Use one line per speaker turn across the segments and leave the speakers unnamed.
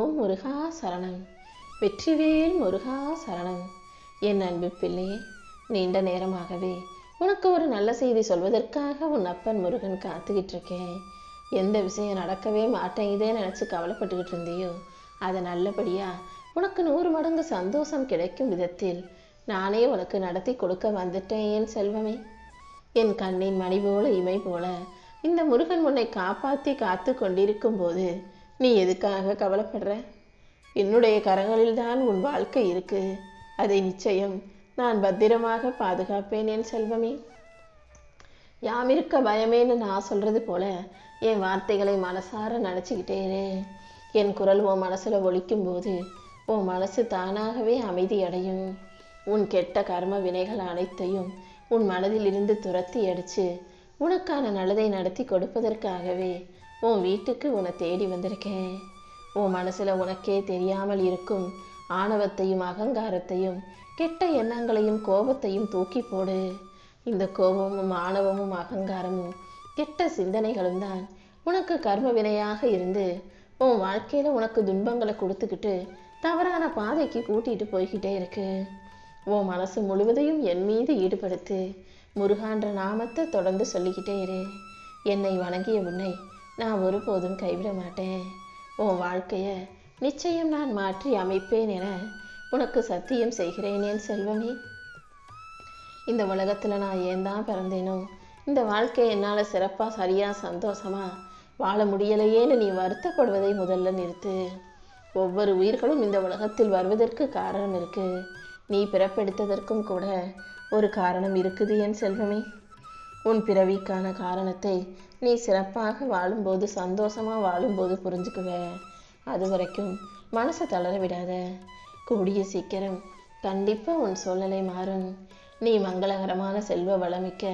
ஓம் முருகா சரணம். வெற்றிவேல் முருகா சரணம். என் அன்பு பிள்ளையே நீண்ட நேரமாகவே உனக்கு ஒரு நல்ல செய்தி சொல்வதற்காக உன் அப்பன் முருகன் காத்துக்கிட்டு இருக்கேன் எந்த விஷயம் நடக்கவே மாட்டேங்குதே நினச்சி கவலைப்பட்டுக்கிட்டு இருந்தியோ? அதை நல்லபடியா உனக்கு நூறு மடங்கு சந்தோஷம் கிடைக்கும் விதத்தில் நானே உனக்கு நடத்தி கொடுக்க வந்துட்டேன் என் செல்வமே. என் கண்ணின் மணி போல இமை போல இந்த முருகன் உன்னை காப்பாற்றி காத்து கொண்டிருக்கும் போது நீ எதுக்காக கவலைப்படுற? என்னுடைய கரங்களில்தான் உன் வாழ்க்கை இருக்கு. அதை நிச்சயம் நான் பத்திரமாக பாதுகாப்பேன் என் செல்வமே. யாமிருக்க பயமேன்னு நான் சொல்றது போல என் வார்த்தைகளை மனசார நினச்சிக்கிட்டே என் குரல் உன் மனசுல ஒழிக்கும் போது உன் மனசு தானாகவே அமைதி அடையும் உன் கெட்ட கர்ம வினைகள் அனைத்தையும் உன் மனதில் இருந்து துரத்தி அடிச்சு உனக்கான நல்லதை நடத்தி கொடுப்பதற்காகவே உன் வீட்டுக்கு உன்னை தேடி வந்திருக்கேன். உன் மனசில் உனக்கே தெரியாமல் இருக்கும் ஆணவத்தையும் அகங்காரத்தையும் கெட்ட எண்ணங்களையும் கோபத்தையும் தூக்கி போடு. இந்த கோபமும் ஆணவமும் அகங்காரமும் கெட்ட சிந்தனைகளும் தான் உனக்கு கர்ம வினையாக இருந்து உன் வாழ்க்கையில் உனக்கு துன்பங்களை கொடுத்துக்கிட்டு தவறான பாதைக்கு கூட்டிகிட்டு போய்கிட்டே இருக்கு. உன் மனசு முழுவதையும் என் மீது ஈடுபடுத்து முருகான்ற நாமத்தை தொடர்ந்து சொல்லிக்கிட்டே இரு. என்னை வணங்கிய உன்னை நான் ஒருபோதும் கைவிட மாட்டேன். உன் வாழ்க்கையை நிச்சயம் நான் மாற்றி அமைப்பேன் என உனக்கு சத்தியம் செய்கிறேன் என் செல்வமே. இந்த உலகத்தில் நான் ஏன் தான் பிறந்தேனோ? இந்த வாழ்க்கை என்னால் சிறப்பாக சரியாக சந்தோஷமா வாழ முடியலையேன்னு நீ வருத்தப்படுவதை முதல்ல நிறுத்து. ஒவ்வொரு உயிர்களும் இந்த உலகத்தில் வருவதற்கு காரணம் இருக்குது நீ பிறப்பெடுத்ததற்கும் கூட ஒரு காரணம் இருக்குது என் செல்வமே. உன் பிறவிக்கான காரணத்தை நீ சிறப்பாக வாழும்போது சந்தோஷமாக வாழும்போது புரிஞ்சுக்குவ. அது வரைக்கும் மனசை தளர விடாத. கூடிய சீக்கிரம் கண்டிப்பாக உன் சூழ்நிலை மாறும். நீ மங்களகரமான செல்வ வளமிக்க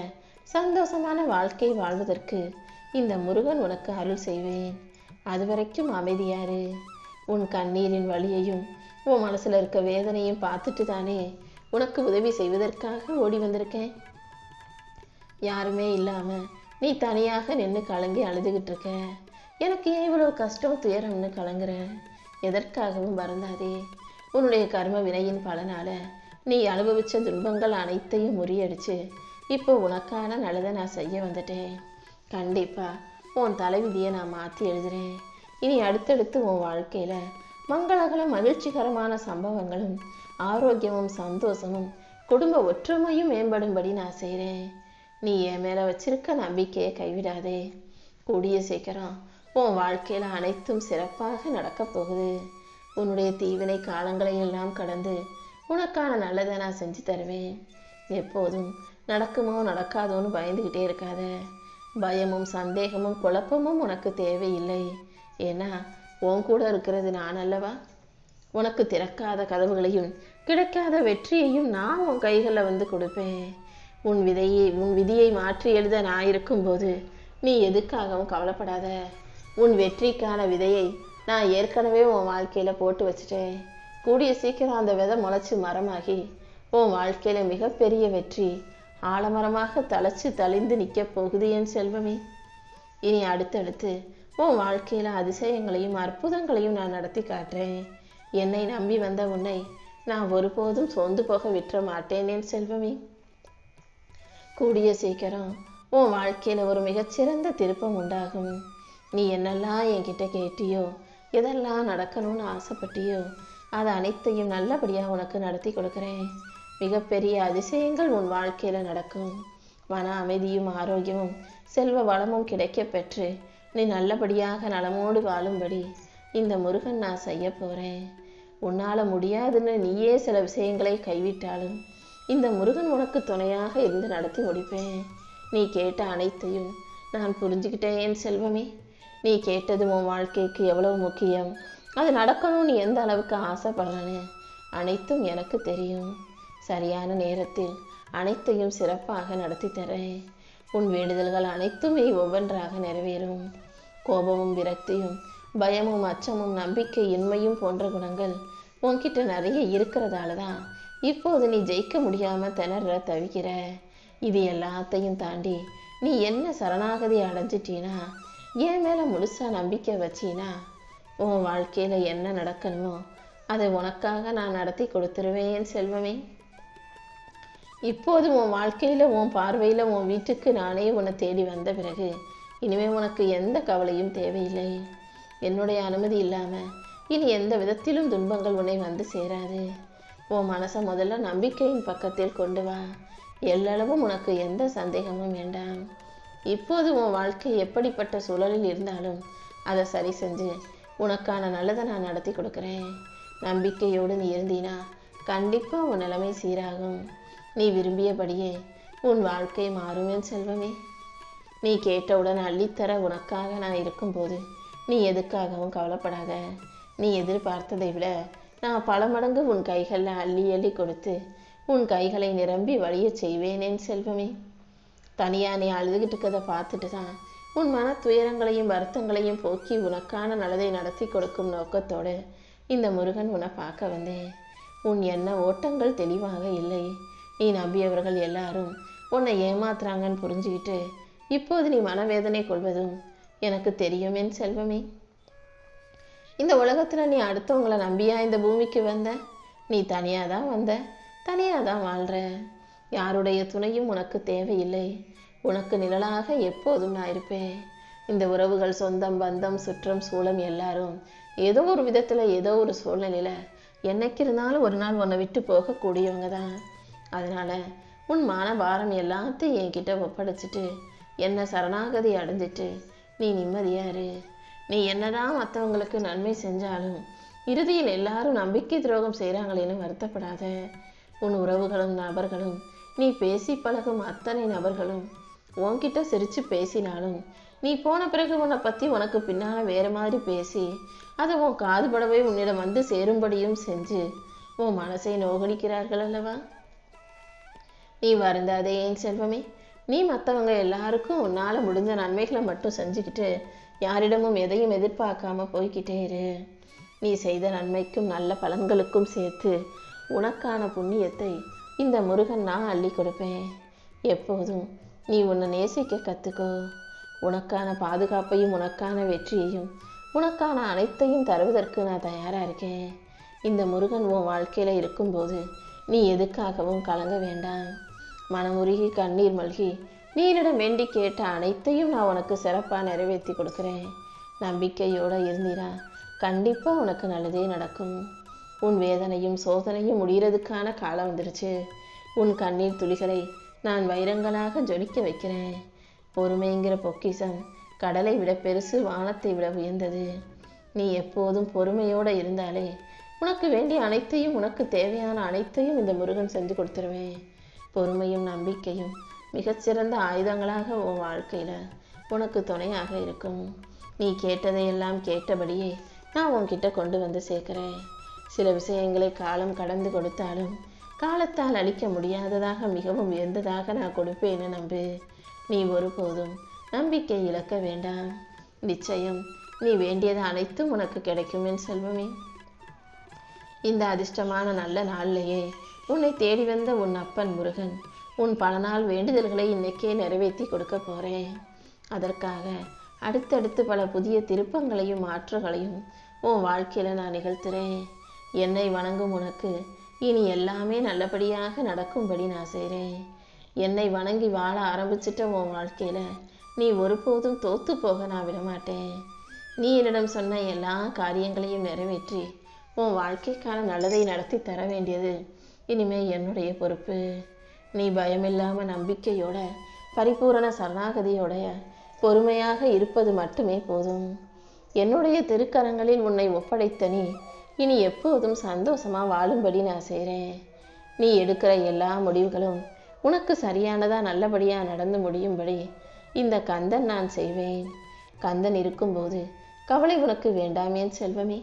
சந்தோஷமான வாழ்க்கை வாழ்வதற்கு இந்த முருகன் உனக்கு அருள் செய்வேன். அது வரைக்கும் அமைதியாரு. உன் கண்ணீரின் வழியையும் உன் மனசில் இருக்க வேதனையும் பார்த்துட்டு தானே உனக்கு உதவி செய்வதற்காக ஓடி வந்திருக்கேன். யாருமே இல்லாமல் நீ தனியாக நின்று கலங்கி அழுதுகிட்டு இருக்க. எனக்கு ஏன் இவ்வளோ கஷ்டம் துயரம்னு கலங்குற? எதற்காகவும் வருந்தாதே. உன்னுடைய கர்ம வினையின் பலனால நீ அனுபவித்த துன்பங்கள் அனைத்தையும் முறியடிச்சு இப்போ உனக்கான நல்லதை நான் செய்ய வந்துட்டேன். கண்டிப்பாக உன் தலைவிதியை நான் மாற்றி எழுதுறேன். இனி அடுத்தடுத்து உன் வாழ்க்கையில் மங்களகரம் மகிழ்ச்சிகரமான சம்பவங்களும் ஆரோக்கியமும் சந்தோஷமும் குடும்ப ஒற்றுமையும் மேம்படும்படி நான் செய்கிறேன் நீ என் மேலே வச்சிருக்க நம்பிக்கையை கைவிடாதே. கூடிய சீக்கிரம் உன் வாழ்க்கையில் அனைத்தும் சிறப்பாக நடக்கப் போகுது. உன்னுடைய தீவினை காலங்களை எல்லாம் கடந்து உனக்கான நல்லதை நான் செஞ்சு தருவேன். எப்போதும் நடக்குமோ நடக்காதோன்னு பயந்துக்கிட்டே இருக்காத. பயமும் சந்தேகமும் குழப்பமும் உனக்கு தேவையில்லை. ஏன்னா உன் கூட இருக்கிறது நான் அல்லவா? உனக்கு திறக்காத கதவுகளையும் கிடைக்காத வெற்றியையும் நான் உன் கைகளில் வந்து கொடுப்பேன். உன் விதையை உன் விதியை மாற்றி எழுத நான் இருக்கும்போது நீ எதுக்காகவும் கவலைப்படாத. உன் வெற்றிக்கான விதையை நான் ஏற்கனவே உன் வாழ்க்கையில் போட்டு வச்சுட்டேன். கூடிய சீக்கிரம் அந்த விதை முளைச்சி மரமாகி உன் வாழ்க்கையில் மிகப்பெரிய வெற்றி ஆலமரமாக தழைச்சு தளிந்து நிற்க போகுது என் செல்வமே. இனி அடுத்தடுத்து உன் வாழ்க்கையில் அதிசயங்களையும் அற்புதங்களையும் நான் நடத்தி காட்டுறேன். என்னை நம்பி வந்த உன்னை நான் ஒருபோதும் சோர்ந்து போக விட்டுற மாட்டேன் என் செல்வமே. கூடிய சீக்கிரம் உன் வாழ்க்கையில் ஒரு மிகச்சிறந்த திருப்பம் உண்டாகும். நீ என்னெல்லாம் என்கிட்ட கேட்டியோ எதெல்லாம் நடக்கணும்னு ஆசைப்பட்டியோ அது அனைத்தையும் நல்லபடியாக உனக்கு நடத்தி கொடுக்குறேன். மிகப்பெரிய அதிசயங்கள் உன் வாழ்க்கையில் நடக்கும். மன அமைதியும் ஆரோக்கியமும் செல்வ வளமும் கிடைக்க பெற்று நீ நல்லபடியாக நலமோடு வாழும்படி இந்த முருகன் நான் செய்ய போகிறேன் உன்னால் முடியாதுன்னு நீயே சில விஷயங்களை கைவிட்டாலும் இந்த முருகன் உனக்கு துணையாக இருந்து நடத்தி முடிப்பேன். நீ கேட்ட அனைத்தையும் நான் புரிஞ்சுக்கிட்டேன் என் செல்வமே. நீ கேட்டது உன் வாழ்க்கைக்கு எவ்வளவு முக்கியம். அது நடக்கணும்னு எந்த அளவுக்கு ஆசைப்படுறன்னு அனைத்தும் எனக்கு தெரியும். சரியான நேரத்தில் அனைத்தையும் சிறப்பாக நடத்தி தரேன். உன் வேண்டுதல்கள் அனைத்துமே ஒவ்வொன்றாக நிறைவேறும். கோபமும் விரக்தியும் பயமும் அச்சமும் நம்பிக்கை இன்மையும் போன்ற குணங்கள் உன்கிட்ட நிறைய இருக்கிறதால தான் இப்போது நீ ஜெயிக்க முடியாம திணற தவிக்கிற. இது எல்லாத்தையும் தாண்டி நீ என்ன சரணாகதி அடைஞ்சிட்டீனா? என் மேல முழுசா நம்பிக்கை வச்சினா? உன் வாழ்க்கையில் என்ன நடக்கணுமோ அதை உனக்காக நான் நடத்தி கொடுத்துருவேன் செல்வமே. இப்போது உன் வாழ்க்கையில் உன் பார்வையில் உன் வீட்டுக்கு நானே உன்னை தேடி வந்த பிறகு இனிமே உனக்கு எந்த கவலையும் தேவையில்லை. என்னுடைய அனுமதி இல்லாமல் இனி எந்த விதத்திலும் துன்பங்கள் உன்னை வந்து சேராது. உன் மனசை முதல்ல நம்பிக்கையின் பக்கத்தில் கொண்டு வா. எல்லளவும் உனக்கு எந்த சந்தேகமும் வேண்டாம். இப்போது உன் வாழ்க்கை எப்படிப்பட்ட சூழலில் இருந்தாலும் அதை சரி செஞ்சு உனக்கான நல்லதை நான் நடத்தி கொடுக்குறேன். நம்பிக்கையோடு நீ இருந்தீனா கண்டிப்பாக உன் நிலைமை சீராகும். நீ விரும்பியபடியே உன் வாழ்க்கை மாறும் செல்வமே. நீ கேட்டவுடன் அள்ளித்தர உனக்காக நான் இருக்கும்போது நீ எதுக்காகவும் கவலைப்படாத. நீ எதிர்பார்த்ததை விட நான் பல மடங்கு உன் கைகளில் அள்ளி அள்ளி கொடுத்து உன் கைகளை நிரம்பி வழியச் செய்வேன் என் செல்வமே. தனியா நீ அழுதுகிட்டு இருக்கதை பார்த்துட்டு தான் உன் மன துயரங்களையும் வருத்தங்களையும் போக்கி உனக்கான நல்லதை நடத்தி கொடுக்கும் நோக்கத்தோடு இந்த முருகன் உன்னை பார்க்க வந்தேன். உன் எண்ண ஓட்டங்கள் தெளிவாக இல்லை. நீ நம்பியவர்கள் எல்லாரும் உன்னை ஏமாத்துறாங்கன்னு புரிஞ்சுக்கிட்டு இப்போது நீ மனவேதனை கொள்வதும் எனக்கு தெரியும் என் செல்வமே. இந்த உலகத்தில் நீ அடுத்தவங்களை நம்பியா இந்த பூமிக்கு வந்த? நீ தனியாக தான் வந்த. தனியாக தான் வாழ்கிற யாருடைய துணையும் உனக்கு தேவையில்லை. உனக்கு நிழலாக எப்போதும் நான் இருப்பேன். இந்த உறவுகள் சொந்தம் பந்தம் சுற்றம் சூழம் எல்லாரும் ஏதோ ஒரு விதத்தில் ஏதோ ஒரு சூழ்நிலையில் என்னைக்கு இருந்தாலும் ஒரு நாள் உன்னை விட்டு போகக்கூடியவங்க தான். அதனால் உன் மான பாரம் எல்லாத்தையும் என்கிட்ட ஒப்படைச்சிட்டு என்னை சரணாகதி அடைஞ்சிட்டு நீ நிம்மதியா இரு. நீ என்னதான் மற்றவங்களுக்கு நன்மை செஞ்சாலும் இறுதியில் எல்லாரும் நம்பிக்கை துரோகம் செய்கிறாங்களேன்னு வருத்தப்படாத. உன் உறவுகளும் நபர்களும் நீ பேசி பழகும் அத்தனை நபர்களும் உன்கிட்ட சிரித்து பேசினாலும் நீ போன பிறகு உன்னை பற்றி உனக்கு பின்னால் வேறு மாதிரி பேசி அதை உன் காதுபடவே உன்னிடம் வந்து சேரும்படியும் செஞ்சு உன் மனசை நோகடிக்கிறார்கள் அல்லவா? நீ வருந்தாதே ஏன் செல்வமே? நீ மற்றவங்க எல்லாருக்கும் உன்னால் முடிஞ்ச நன்மைகளை மட்டும் செஞ்சுக்கிட்டு யாரிடமும் எதையும் எதிர்பார்க்காம போய்கிட்டே இரு. நீ செய்த நன்மைக்கும் நல்ல பலன்களுக்கும் சேர்த்து உனக்கான புண்ணியத்தை இந்த முருகன் நான் அள்ளி கொடுப்பேன். எப்போதும் நீ உன்னை நேசிக்க கற்றுக்கோ உனக்கான பாதுகாப்பையும் உனக்கான வெற்றியையும் உனக்கான அனைத்தையும் தருவதற்கு நான் தயாராக இருக்கேன். இந்த முருகன் உன் வாழ்க்கையில் இருக்கும்போது நீ எதுக்காகவும் கலங்க வேண்டாம். மனமுருகி கண்ணீர் மல்கி நீ என்னிடம் வேண்டி கேட்ட அனைத்தையும் நான் உனக்கு சிறப்பாக நிறைவேற்றி கொடுக்குறேன். நம்பிக்கையோடு இருந்தீரா. கண்டிப்பாக உனக்கு நல்லதே நடக்கும். உன் வேதனையும் சோதனையும் முடிகிறதுக்கான காலம் வந்துருச்சு. உன் கண்ணீர் துளிகளை நான் வைரங்களாக ஜொலிக்க வைக்கிறேன். பொறுமைங்கிற பொக்கிஷம் கடலை விட பெருசு வானத்தை விட உயர்ந்தது. நீ எப்போதும் பொறுமையோடு இருந்தாலே உனக்கு வேண்டிய அனைத்தையும் உனக்கு தேவையான அனைத்தையும் இந்த முருகன் செஞ்சு கொடுத்துருவேன். பொறுமையும் நம்பிக்கையும் மிகச்சிறந்த ஆயுதங்களாக உன் வாழ்க்கையில் உனக்கு துணையாக இருக்கும். நீ கேட்டதையெல்லாம் கேட்டபடியே நான் உன்கிட்ட கொண்டு வந்து சேர்க்கிறேன். சில விஷயங்களை காலம் கடந்து கொடுத்தாலும் காலத்தால் அழிக்க முடியாததாக மிகவும் உயர்ந்ததாக நான் கொடுப்பேன்னு நம்பு. நீ ஒருபோதும் நம்பிக்கை இழக்க வேண்டாம். நிச்சயம் நீ வேண்டியது அனைத்தும் உனக்கு கிடைக்கும் என் செல்வமே. இந்த அதிர்ஷ்டமான நல்ல நாள்லேயே உன்னை தேடி வந்த உன் அப்பன் முருகன் உன் பல நாள் வேண்டுதல்களை இன்னைக்கே நிறைவேற்றி கொடுக்க போகிறேன் அதற்காக அடுத்தடுத்து பல புதிய திருப்பங்களையும் மாற்றங்களையும் உன் வாழ்க்கையில் நான் நிகழ்த்துறேன். என்னை வணங்கும் உனக்கு இனி எல்லாமே நல்லபடியாக நடக்கும்படி நான் செய்கிறேன் என்னை வணங்கி வாழ ஆரம்பிச்சிட்ட உன் வாழ்க்கையில் நீ ஒருபோதும் தோத்து போக நான் விடமாட்டேன். நீ என்னிடம் சொன்ன எல்லா காரியங்களையும் நிறைவேற்றி உன் வாழ்க்கைக்கான நல்லதை நடத்தி தர வேண்டியது இனிமே என்னுடைய பொறுப்பு. நீ பயமில்லாம நம்பிக்கையோட பரிபூரண சரணாகதியோட பொறுமையாக இருப்பது மட்டுமே போதும். என்னுடைய திருக்கரங்களில் உன்னை ஒப்படைத்த நீ இனி எப்போதும் சந்தோஷமாக வாழும்படி நான் செய்கிறேன் நீ எடுக்கிற எல்லா முடிவுகளும் உனக்கு சரியானதா நல்லபடியாக நடந்து முடியும்படி இந்த கந்தன் நான் செய்வேன். கந்தன் இருக்கும்போது கவலை உனக்கு வேண்டாமேன் செல்வமே.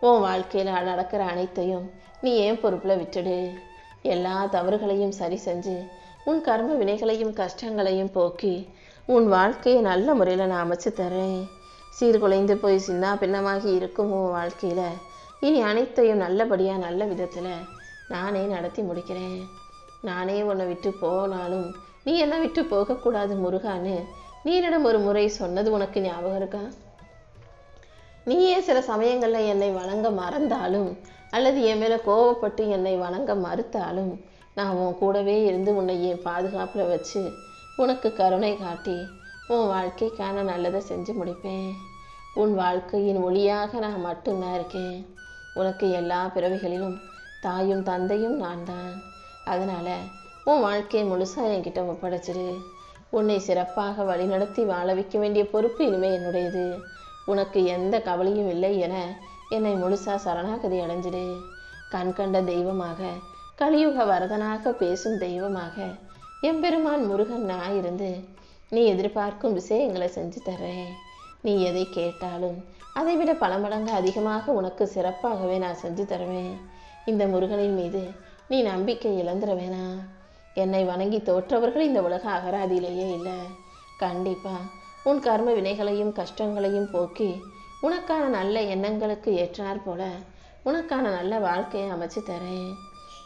உன் வாழ்க்கையில் நடக்கிற அனைத்தையும் நீ ஏன் பொறுப்பில் விட்டுடு? எல்லா தவறுகளையும் சரி செஞ்சு உன் கர்ம வினைகளையும் கஷ்டங்களையும் போக்கி உன் வாழ்க்கையை நல்ல முறையில் நான் அமைச்சு தரேன் சீர்குலைந்து போய் சின்ன பின்னமாகி இருக்கும் உன் வாழ்க்கையில் இனி அனைத்தையும் நல்லபடியாக நல்ல விதத்தில் நானே நடத்தி முடிக்கிறேன். நானே உன்னை விட்டு போனாலும் நீ என்னை விட்டு போகக்கூடாது முருகான்னு நீரிடம் ஒரு முறை சொன்னது உனக்கு ஞாபகம் இருக்கா? நீயே சில சமயங்களில் என்னை வழங்க மறந்தாலும் அல்லது என் மேலே கோவப்பட்டு என்னை வணங்க மறுத்தாலும் நான் உன் கூடவே இருந்து உன்னை என் பாதுகாப்பில் வச்சு உனக்கு கருணை காட்டி உன் வாழ்க்கைக்கான நல்லதை செஞ்சு முடிப்பேன். உன் வாழ்க்கையின் ஒளியாக நான் மட்டும்தான் இருக்கேன். உனக்கு எல்லா பிறவிகளிலும் தாயும் தந்தையும் நான் தான். அதனால் உன் வாழ்க்கையை முழுசாக என்கிட்ட ஒப்படைச்சிரு. உன்னை சிறப்பாக வழிநடத்தி வாழ வைக்க வேண்டிய பொறுப்பு இனிமே என்னுடையது. உனக்கு எந்த கவலையும் இல்லை என என்னை முழுசா சரணாகதி அடைஞ்சிடு. கண் கண்ட தெய்வமாக கலியுக வரதனாக பேசும் தெய்வமாக எம்பெருமான் முருகன் நான் இருந்து நீ எதிர்பார்க்கும் விஷயங்களை செஞ்சு தர்றேன். நீ எதை கேட்டாலும் அதைவிட பல மடங்கு அதிகமாக உனக்கு சிறப்பாகவே நான் செஞ்சு தருவேன். இந்த முருகனின் மீது நீ நம்பிக்கை இழந்துட வேணாம் என்னை வணங்கி தோற்றவர்கள் இந்த உலக அகராதியிலேயே இல்லை. கண்டிப்பா உன் கர்ம வினைகளையும் கஷ்டங்களையும் போக்கி உனக்கான நல்ல எண்ணங்களுக்கு ஏற்றார் போல உனக்கான நல்ல வாழ்க்கையை அமைச்சு தரேன்.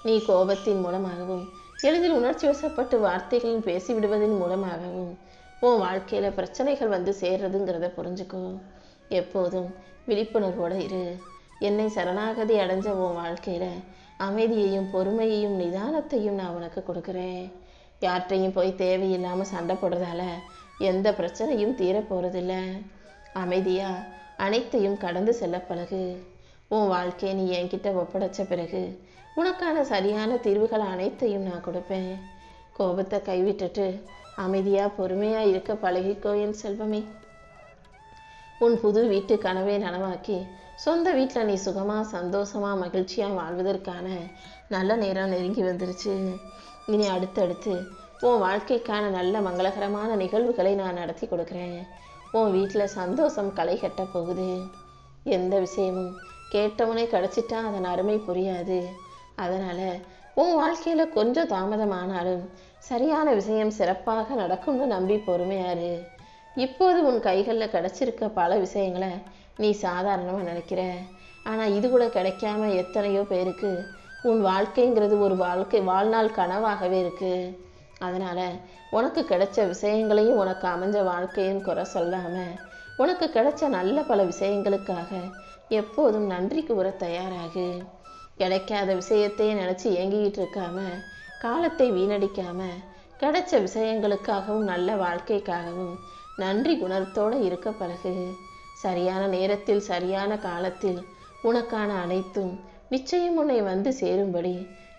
நீ கோபத்தின் மூலமாகவும் எளிதில் உணர்ச்சி வசப்பட்டு வார்த்தைகளின் பேசிவிடுவதன் மூலமாகவும் உன் வாழ்க்கையில் பிரச்சனைகள் வந்து சேர்றதுங்கிறத புரிஞ்சுக்கோ. எப்போதும் விழிப்புணர்வோடு இரு. என்னை சரணாகதி அடைஞ்ச உன் வாழ்க்கையில் அமைதியையும் பொறுமையையும் நிதானத்தையும் நான் உனக்கு கொடுக்குறேன். யார்கிட்டையும் போய் தேவையில்லாமல் சண்டை போடுறதால எந்த பிரச்சனையும் தீரப்போகிறதில்ல அமைதியாக அனைத்தையும் கடந்து செல்ல பழகு. உன் வாழ்க்கையை நீ என்கிட்ட ஒப்படைச்ச பிறகு உனக்கான சரியான தீர்வுகள் அனைத்தையும் நான் கொடுப்பேன். கோபத்தை கைவிட்டுட்டு அமைதியா பொறுமையா இருக்க பழகிக்கோ என் செல்வமே. உன் புது வீட்டு கனவை நனவாக்கி சொந்த வீட்டில் நீ சுகமா சந்தோஷமா மகிழ்ச்சியா வாழ்வதற்கான நல்ல நேரம் நெருங்கி வந்துருச்சு. இனி அடுத்தடுத்து உன் வாழ்க்கைக்கான நல்ல மங்களகரமான நிகழ்வுகளை நான் நடத்தி கொடுக்குறேன். உன் வீட்டில் சந்தோஷம் களை கட்ட போகுது. எந்த விஷயமும் கேட்டவனே கிடச்சிட்டா அதன் அருமை புரியாது. அதனால் உன் வாழ்க்கையில் கொஞ்சம் தாமதமானாலும் சரியான விஷயம் சிறப்பாக நடக்கும்னு நம்பி பொறுமையாரு. இப்போது உன் கைகளில் கிடச்சிருக்க பல விஷயங்களை நீ சாதாரணமாக நினைக்கிற. ஆனால் இது கூட கிடைக்காம எத்தனையோ பேருக்கு உன் வாழ்க்கைங்கிறது ஒரு வாழ்க்கை வாழ்நாள் கனவாகவே இருக்குது அதனால் உனக்கு கிடைச்ச விஷயங்களையும் உனக்கு அமைஞ்ச வாழ்க்கையும் குறை சொல்லாமல் உனக்கு கிடைச்ச நல்ல பல விஷயங்களுக்காக எப்போதும் நன்றி கூற தயாராகு. கிடைக்காத விஷயத்தையே நினச்சி ஏங்கிக்கிட்டு இருக்காம காலத்தை வீணடிக்காம கிடைச்ச விஷயங்களுக்காகவும் நல்ல வாழ்க்கைக்காகவும் நன்றி குணத்தோடு இருக்க பழகு. சரியான நேரத்தில் சரியான காலத்தில் உனக்கான அனைத்தும் நிச்சயம் உன்னை வந்து சேரும்படி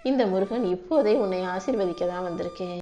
இந்த முருகன் இப்போதே உன்னை ஆசிர்வதிக்க தான் வந்திருக்கேன்.